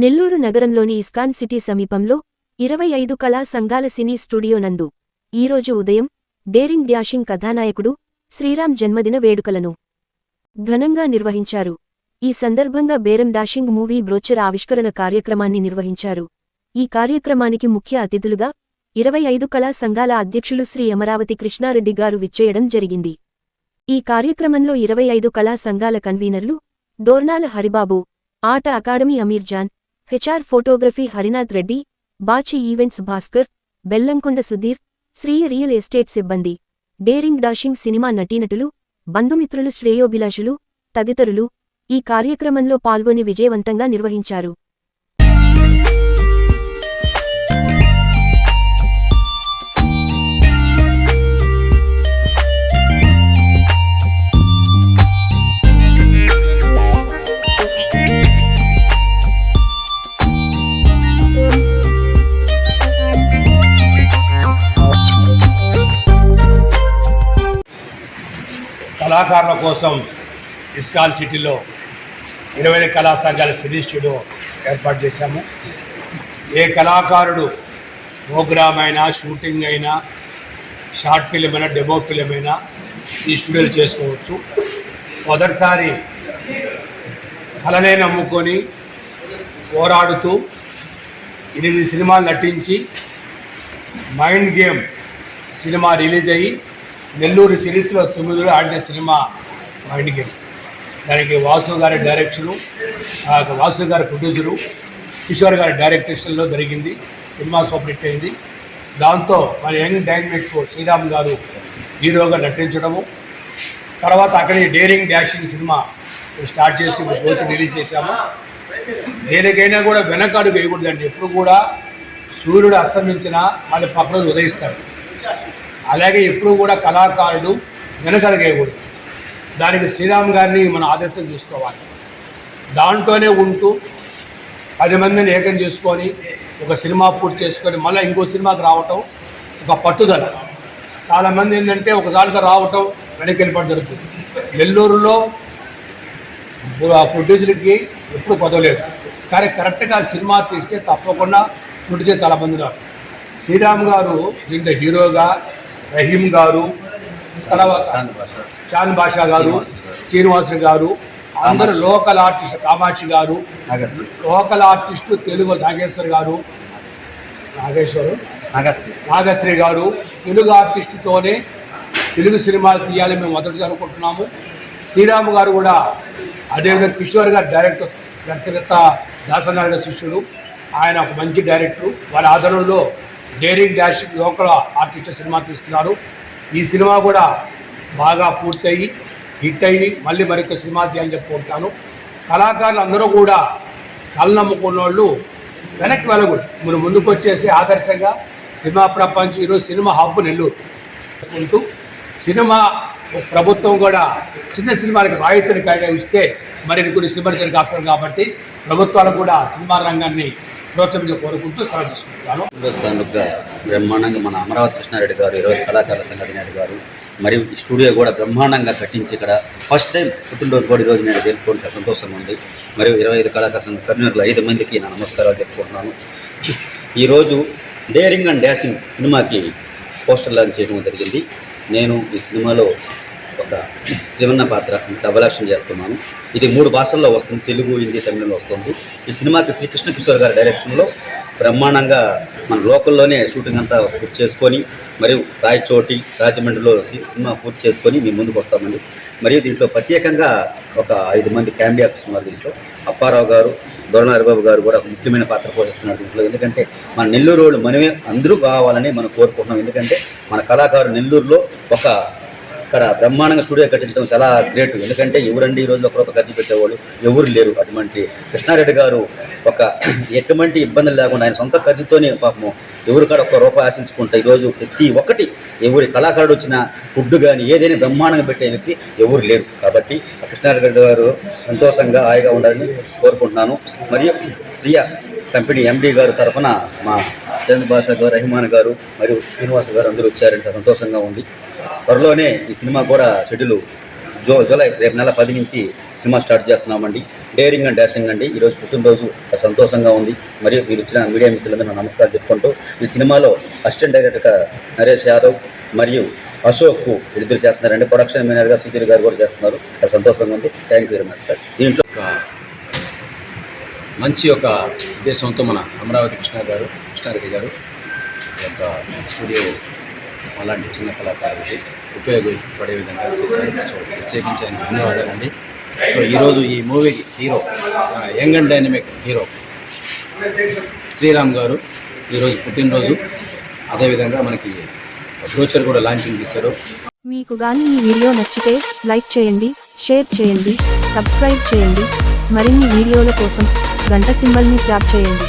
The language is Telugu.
నెల్లూరు నగరంలోని ఇస్కాన్ సిటీ సమీపంలో ఇరవై ఐదు కళా సంఘాల సినీ స్టూడియో నందు ఈరోజు ఉదయం డేరింగ్ డ్యాషింగ్ కథానాయకుడు శ్రీరామ్ జన్మదిన వేడుకలను ఘనంగా నిర్వహించారు. ఈ సందర్భంగా బేరం డాషింగ్ మూవీ బ్రోచర్ ఆవిష్కరణ కార్యక్రమాన్ని నిర్వహించారు. ఈ కార్యక్రమానికి ముఖ్య అతిథులుగా ఇరవై ఐదు కళా సంఘాల అధ్యక్షులు శ్రీ అమరావతి కృష్ణారెడ్డి గారు విచ్చేయడం జరిగింది. ఈ కార్యక్రమంలో ఇరవై ఐదు కళా సంఘాల కన్వీనర్లు దోర్నాల హరిబాబు ఆట academy Amirjan HR photography Harinath Reddy Bachi events Bhaskar Bellamkonda Sudheer Sri real estate సిబ్బంది డేరింగ్ డాషింగ్ సినిమా నటీనటులు బంధుమిత్రులు శ్రేయోభిలాషులు తదితరులు ఈ కార్యక్రమంలో పాల్గొని విజయవంతంగా నిర్వహించారు. కళాకారుల కోసం ఇస్కాన్ సిటీలో ఇరవై కళా సంఘాల సినీ ఏర్పాటు చేశాము. ఏ కళాకారుడు ప్రోగ్రామ్ అయినా షూటింగ్ అయినా షార్ట్ ఫిలిం అయినా డెమో ఫిలిం అయినా ఈ స్టూడియోలు చేసుకోవచ్చు. మొదటిసారి కళనే నమ్ముకొని పోరాడుతూ ఎనిమిది సినిమాలు నటించి మైండ్ గేమ్ సినిమా రిలీజ్ అయ్యి నెల్లూరు చరిత్రలో తొమ్మిదిలో ఆడిన సినిమా మైండ్ దానికి వాసు గారి డైరెక్షను ఆ యొక్క వాసు గారి ప్రొడ్యూసరు కిషోర్ గారి డైరెక్షన్లో జరిగింది. సినిమా సూపర్ హిట్ అయింది. దాంతో మన యంగ్ డైనమిక్ శ్రీరామ్ గారు హీరోగా నటించడము. తర్వాత అక్కడే డేరింగ్ డాషింగ్ సినిమా స్టార్ట్ చేసి రోజు రిలీజ్ చేశాము. దేనికైనా కూడా వెనకాడు వేయకూడదండి. ఎప్పుడు కూడా సూర్యుడు అస్తమించినా వాళ్ళు పక్కన ఉదయిస్తారు. ఉదయిస్తాడు అలాగే ఎప్పుడు కూడా కళాకారుడు వెనకడగేయకూడదు దానికి శ్రీరామ్ గారిని మనం ఆదర్శం చూసుకోవాలి. దాంట్లోనే ఉంటూ పది మందిని ఏకం చేసుకొని ఒక సినిమా పూర్తి చేసుకొని మళ్ళీ ఇంకో సినిమాకి రావటం ఒక పట్టుదల. చాలామంది ఏంటంటే ఒకసారిగా రావటం వెనక్కి వెళ్ళిపోవడం జరుగుతుంది. నెల్లూరులో ప్రొడ్యూసర్కి ఎప్పుడు కొదవలేదు కానీ కరెక్ట్గా సినిమా తీస్తే తప్పకుండా పుట్టితే చాలామంది రాదు శ్రీరామ్ గారు దీంట్లో హీరోగా రహీం గారు తర్వాత షాన్ బాషా గారు శ్రీనివాసులు గారు అందరూ లోకల్ ఆర్టిస్ట్ కామాక్షి గారు లోకల్ ఆర్టిస్టు తెలుగు నాగేశ్వర్ గారు నాగేశ్వరు నాగశ్రీ. నాగశ్రీ గారు తెలుగు ఆర్టిస్టుతోనే తెలుగు సినిమాలు తీయాలని మేము మొదటిగా అనుకుంటున్నాము. శ్రీరామ్ గారు కూడా అదేవిధంగా కిషోర్ గారు డైరెక్టర్ దర్శకత దాసనారాయణ శిష్యుడు. ఆయన ఒక మంచి డైరెక్టర్ వారి ఆధ్వర్యంలో daring dash local artist cinema తీస్తున్నారు. ఈ సినిమా కూడా బాగా పూర్తయి హిట్ అయ్యి మళ్ళీ మరొక సినిమా తీయాలని చెప్పుకుంటాను కళాకారులు అందరూ కూడా కళ్ళు నమ్ముకున్న వాళ్ళు వెనక్కి వెళ్ళకూడదు మీరు ముందుకు వచ్చేసి ఆదర్శంగా సినిమా ప్రపంచం ఈరోజు సినిమా హబ్ నెల్లూరు ఉంటూ సినిమా ప్రభుత్వం కూడా చిన్న సినిమాలకు రాయితీని కేటాయిస్తే మరి కొన్ని సినిమాలు జరిగాస్తారు అవసరం కాబట్టి ప్రభుత్వాలు కూడా సినిమా రంగాన్ని ప్రోత్సహించ కోరుకుంటూ సెలవు తీసుకుంటాను హిందుస్థాన్గా బ్రహ్మాండంగా మన అమరావతి కృష్ణారెడ్డి గారు ఇరవై కళాకారుల సంఘ గారు మరియు ఈ స్టూడియో కూడా బ్రహ్మాండంగా కట్టించి ఇక్కడ ఫస్ట్ టైం పుట్టినరోజు కూడా ఈరోజు నేను జరుపుకోవడం చాలా సంతోషంగా ఉంది. మరియు ఇరవై ఐదు కళాకార సంఘ కర్నూలు ఐదు మందికి నా నమస్కారాలు చెప్పుకుంటున్నాను ఈరోజు డేరింగ్ అండ్ డాషింగ్ సినిమాకి పోస్టర్ లాంచ్ చేయడం జరిగింది. నేను ఈ సినిమాలో ఒక త్రివన్న పాత్ర డబల్ యాక్షన్ చేస్తున్నాను. ఇది మూడు భాషల్లో వస్తుంది తెలుగు హిందీ తమిళంలో వస్తుంది. ఈ సినిమాకి శ్రీకృష్ణ కిషోర్ గారి డైరెక్షన్లో బ్రహ్మాండంగా మన లోకల్లోనే షూటింగ్ అంతా పూర్తి చేసుకొని మరియు రాయచోటి రాజమండ్రిలో సినిమా పూర్తి చేసుకొని మీ ముందుకు వస్తామండి. మరియు దీంట్లో ప్రత్యేకంగా ఒక ఐదు మంది క్యామిడీ యాక్టర్స్ ఉన్నారు దీంట్లో. అప్పారావు గారు దొరనారిబాబు గారు కూడా ఒక ముఖ్యమైన పాత్ర పోషిస్తున్నారు దీంట్లో. ఎందుకంటే మన నెల్లూరు వాళ్ళు మనమే అందరూ కావాలని మనం కోరుకుంటున్నాం. ఎందుకంటే మన కళాకారు నెల్లూరులో ఒక ఇక్కడ బ్రహ్మాండంగా స్టూడియో కట్టించడం చాలా గ్రేట్. ఎందుకంటే ఎవరండి ఈ రోజు ఒక ఖర్చు పెట్టేవాళ్ళు? ఎవరు లేరు అటువంటి కృష్ణారెడ్డి గారు ఒక ఎటువంటి ఇబ్బందులు లేకుండా ఆయన సొంత ఖర్చుతోనే పాపము ఎవరు కాడ ఒక్క రూపాయి ఆశించుకుంటే ఈరోజు ప్రతి ఒక్కటి ఎవరి కళాకారుడు వచ్చిన ఫుడ్ కానీ ఏదైనా బ్రహ్మాండంగా పెట్టే వ్యక్తి ఎవరు లేరు. కాబట్టి కృష్ణారెడ్డి గారు సంతోషంగా హాయిగా ఉండాలని కోరుకుంటున్నాను. మరియు శ్రీయ కంపెనీ ఎండి గారు తరఫున మా చంద్ర భాష గారు రహిమాన్ గారు మరియు శ్రీనివాస్ గారు అందరూ వచ్చారని సంతోషంగా ఉంది. త్వరలోనే ఈ సినిమా కూడా షెడ్యూల్ జూ జూలై రేపు నెల పది నుంచి సినిమా స్టార్ట్ చేస్తున్నామండి. డేరింగ్ అండ్ డాషింగ్ అండి. ఈరోజు పుట్టినరోజు. సంతోషంగా ఉంది. మరియు మీరు వచ్చిన మీడియా మిత్రులందరూ నమస్కారం చెప్పుకుంటూ ఈ సినిమాలో అసిస్టెంట్ డైరెక్టర్గా నరేష్ యాదవ్ మరియు అశోక్ ఇద్దరు చేస్తున్నారండి. ప్రొడక్షన్ మేనేజర్గా సుధీర్ గారు కూడా చేస్తున్నారు. సంతోషంగా ఉంది. Thank you very much sir దీంట్లో ఒక మంచి ఒక ఉద్దేశంతో మన అమరావతి కృష్ణ గారు కృష్ణారెడ్డి గారు ఒక యొక్క స్టూడియో అలాంటి చిన్న కళాకారులకి ఉపయోగపడే విధంగా చేశారు. సో ప్రత్యేకించి ఆయన ధన్యవాదాలండి. సో ఈరోజు ఈ మూవీకి hero young and dynamic hero Sriram garu ఈరోజు పుట్టినరోజు. అదేవిధంగా మనకి బ్రోచర్ కూడా లాంచింగ్ చేశారు. మీకు కానీ ఈ వీడియో నచ్చితే లైక్ చేయండి షేర్ చేయండి సబ్స్క్రైబ్ చేయండి. మరిన్ని వీడియోల కోసం గంట సింబల్ని ట్యాప్ చేయండి.